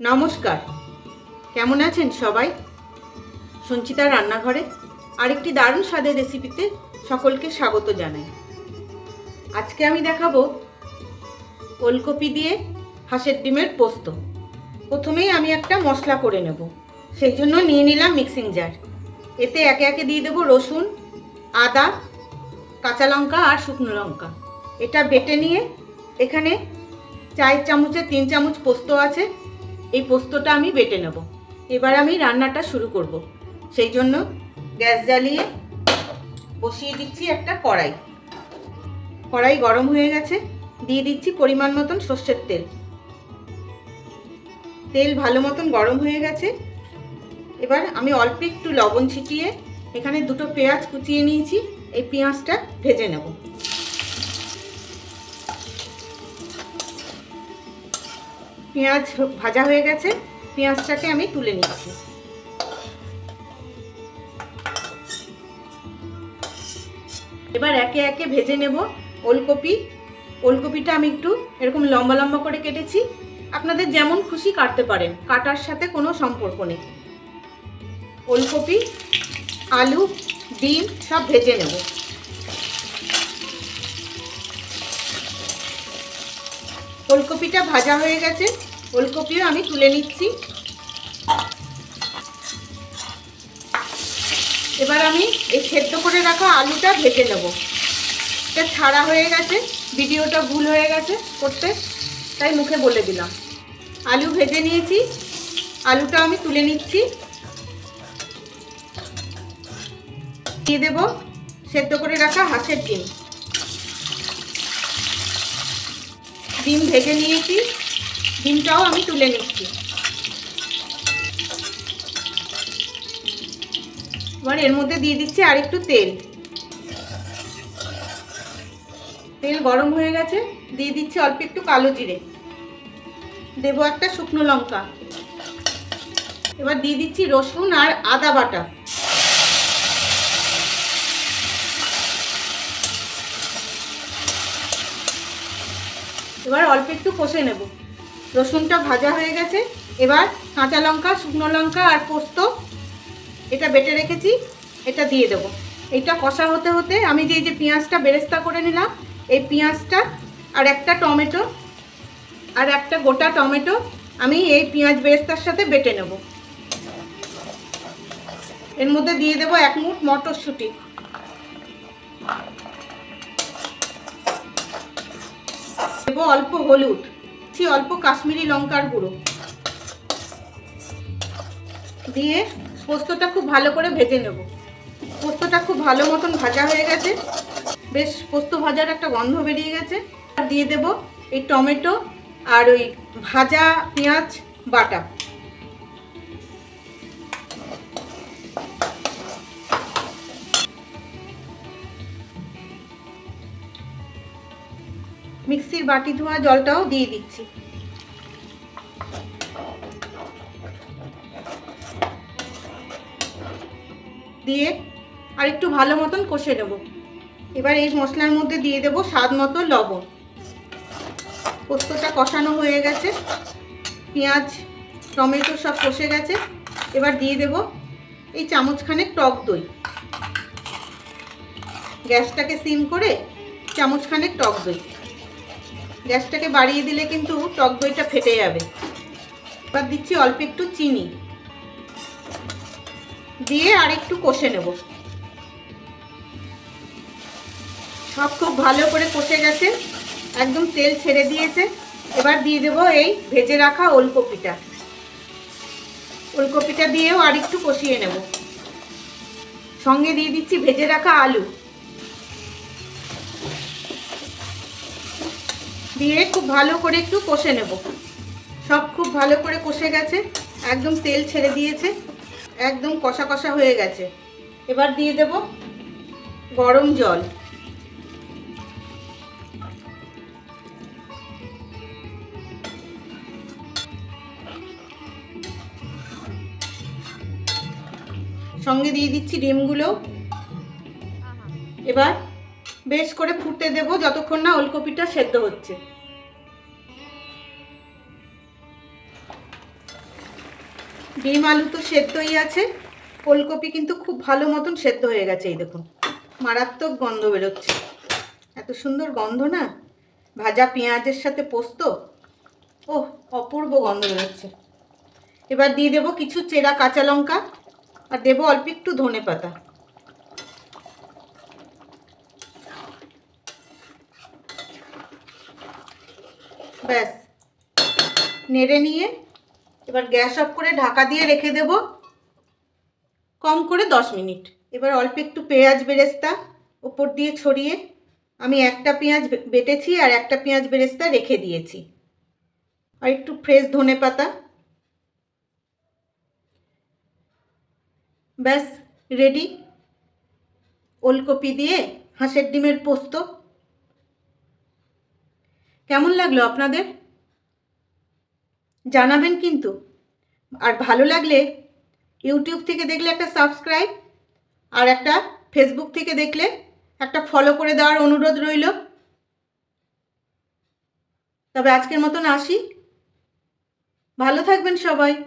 নমস্কার। কেমন আছেন সবাই? সঞ্চিতা রান্নাঘরে আরেকটি দারুণ স্বাদের রেসিপিতে সকলকে স্বাগত জানাই। আজকে আমি দেখাবো ওলকপি দিয়ে হাঁসের ডিমের পোস্ত। প্রথমেই আমি একটা মশলা করে নেব, সেই জন্য নিয়ে নিলাম মিক্সিং জার এতে একে একে দিয়ে দেবো রসুন, আদা, কাঁচা লঙ্কা আর শুকনো লঙ্কা। এটা বেটে নিয়ে এখানে চায়ের চামচে, তিন চামচ পোস্ত আছে। এই পোস্তটা আমি বেটে নেব। এবার আমি রান্নাটা শুরু করব। সেই জন্য গ্যাস জ্বালিয়ে বসিয়ে দিচ্ছি একটা কড়াই। কড়াই গরম হয়ে গেছে। দিয়ে দিচ্ছি পরিমাণ মতন সর্ষের তেল। তেল ভালো মতন গরম হয়ে গেছে। এবার আমি অল্প একটু লবণ ছিটিয়ে এখানে দুটো পেঁয়াজ কুচিয়ে নিয়েছি। এই পেঁয়াজটা ভেজে নেব। পেঁয়াজ ভাজা হয়ে গেছে, পেঁয়াজটাকে আমি তুলে নিচ্ছি। এবার একে একে ভেজে নেব ওলকপি। ওলকপিটা আমি একটু এরকম লম্বা লম্বা করে কেটেছি। আপনাদের যেমন খুশি কাটতে পারেন, কাটার সাথে কোনো সম্পর্ক নেই। ওলকপি, আলু, ডিম সব ভেজে নেব। ওলকপিটা ভাজা হয়ে গেছে। ওলকপিও আমি তুলে নিচ্ছি। এবার আমি এই সেদ্ধ করে রাখা আলুটা ভেজে নেব। এটা ছাড়া হয়ে গেছে, ভিডিওটা ভুল হয়ে গেছে করতে, তাই মুখে বলে দিলাম। আলু ভেজে নিয়েছি, আলুটা আমি তুলে নিচ্ছি। দিয়ে দেব সেদ্ধ করে রাখা হাঁসের ডিম। ডিম ভেজে নিয়েছি। ডিমটাও আমি তুলে নিচ্ছি। এবার এর মধ্যে দিয়ে দিচ্ছি আর একটু তেল। তেল গরম হয়ে গেছে, দিয়ে দিচ্ছি অল্প একটু কালো জিরে। দেবো একটা শুকনো লঙ্কা। এবার দিয়ে দিচ্ছি রসুন আর আদা বাটা। এবার অল্প একটু কষে নেব। রসুনটা ভাজা হয়ে গেছে। এবার কাঁচা লঙ্কা, শুকনো লঙ্কা আর পোস্ত এটা বেটে রেখেছি, এটা দিয়ে দেবো। এটা কষা হতে হতে আমি যে যে পেঁয়াজটা বেরেস্তা করে নিলাম, এই পেঁয়াজটা আর একটা টমেটো আর একটা গোটা টমেটো আমি এই পেঁয়াজ বেরেস্তার সাথে বেটে নেব। এর মধ্যে দিয়ে দেবো এক মুঠ মটরশুঁটি। দেবো অল্প হলুদ। দিচ্ছি অল্প কাশ্মীরি লঙ্কার গুঁড়ো। দিয়ে পোস্তটা খুব ভালো করে ভেজে নেব। পোস্তটা খুব ভালো মতন ভাজা হয়ে গেছে। বেশ, পোস্ত ভাজার একটা গন্ধ বেরিয়ে গেছে। আর দিয়ে দেব এই টমেটো আর ওই ভাজা পেঁয়াজ বাটা। মিক্সির বাটি ধোয়া জলটাও দিয়ে দিচ্ছি। দিয়ে আর একটু ভালো মতন কষে নেব। এবার এই মশলার মধ্যে দিয়ে দেব স্বাদ মতো লবণ। পোস্তটা কষানো হয়ে গেছে। পেঁয়াজ, টমেটো সব কষে গেছে। এবার দিয়ে দেব এই চামচখানেক টক দই। গ্যাসটাকে সিম করে চামচখানেক টক দই। গ্যাসটাকে বাড়িয়ে দিলে কিন্তু টক দইটা ফেটে যাবে। এবার দিচ্ছি অল্প একটু চিনি। দিয়ে আর একটু কষে নেব। সব খুব ভালো করে কষে গেছে। একদম তেল ছেড়ে দিয়েছে। এবার দিয়ে দেবো এই ভেজে রাখা ওলকপিটা। ওলকপিটা দিয়েও আর একটু কষিয়ে নেব। সঙ্গে দিয়ে দিচ্ছি ভেজে রাখা আলু। দিয়ে খুব ভালো করে একটু কষে নেব। সব খুব ভালো করে কষে গেছে, একদম তেল ছেড়ে দিয়েছে, একদম কষা কষা হয়ে গেছে। এবার দিয়ে দেব গরম জল। সঙ্গে দিয়ে দিচ্ছি ডিমগুলো। এবার বেশ করে ফুটতে দেব যতক্ষণ না ওলকপিটা সেদ্ধ হচ্ছে। ডিম আলু তো সেদ্ধই আছে, ওলকপি কিন্তু খুব ভালো মতন সেদ্ধ হয়ে গেছে এই দেখুন। মারাত্মক গন্ধ বেরোচ্ছে। এত সুন্দর গন্ধ না? ভাজা পেঁয়াজের সাথে পোস্ত? ও অপূর্ব গন্ধ বেরোচ্ছে। এবার দিয়ে দেবো কিছু চেরা কাঁচা লঙ্কা, আর দেবো অল্প একটু ধনে পাতা ব্যাস। নেড়ে নিয়ে এবার গ্যাস অফ করে ঢাকা দিয়ে রেখে দেব। কম করে দশ মিনিট। এবার অল্প একটু পেঁয়াজ বেরেস্তা ওপর দিয়ে ছড়িয়ে আমি একটা পেঁয়াজ বেটেছি আর একটা পেঁয়াজ বেরেস্তা রেখে দিয়েছি। আর একটু ফ্রেশ ধনে পাতা। ব্যাস, রেডি। ওলকপি দিয়ে হাঁসের ডিমের পোস্ত। কেমন লাগল আপনাদের? জানাবেন কিন্তু। আর ভালো লাগলে ইউটিউব থেকে দেখলে একটা সাবস্ক্রাইব, আর একটা ফেসবুক থেকে দেখলে একটা ফলো করে দেওয়ার অনুরোধ রইল। তবে আজকের মতন আসি। ভালো থাকবেন সবাই।